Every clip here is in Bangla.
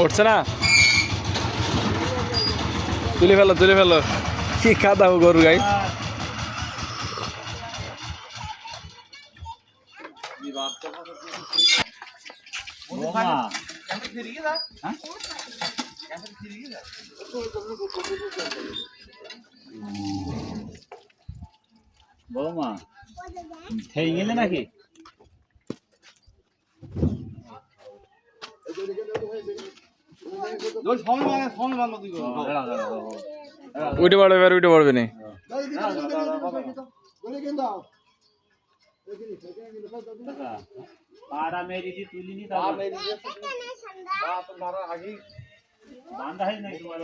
উঠছে না? তুলে ফেলো তুলে ফেলো। কি খাদা গরু গাই? বৌমা খেয়ে গেলে নাকি? উঠে পড়বে এবার উঠে পড়বে না। পাড়া মেরি দি তুলিনি তারপর বান্ধা হয় নাই তোমার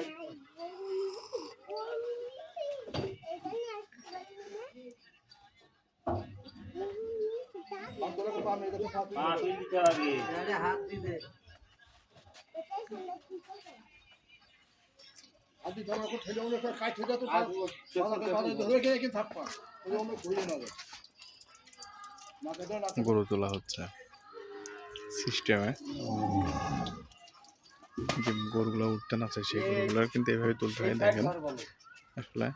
গরু তোলা হচ্ছে। সিস্টেমে যে গরুগুলো উঠতে না চায় সেই গরুগুলো কিন্তু এভাবে তুলতে হয় দেখেন। আসলে।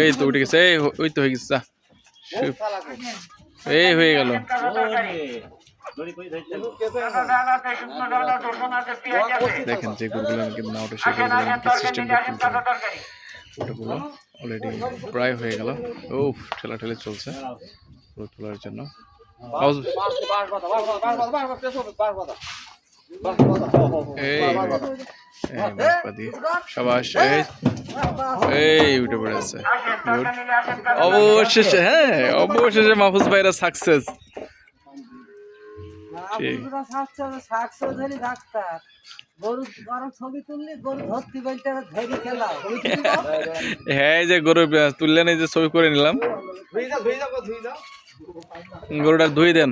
এই তো উঠে গেছে এই ওই তো হয়ে গেছে যা। এই হয়ে গেল। দেখেন যে গরুগুলো কিন্তু না ওঠে সেই গরুগুলো সিস্টেম ওটাগুলো অলরেডি প্রায় হয়ে গেল ও ঠেলা ঠেলে চলছে গরু তোলার জন্য. অবশেষে হ্যাঁ অবশেষে মাহফুজ ভাইরা সাকসেস। ডাক্তার। গরু ছবি তুললি গরু ধরতি বলতে ধরি খেলা হ্যাঁ এই যে গরু তুললেন এই যে ছবি করে নিলাম। গরুটা ধুই দেন।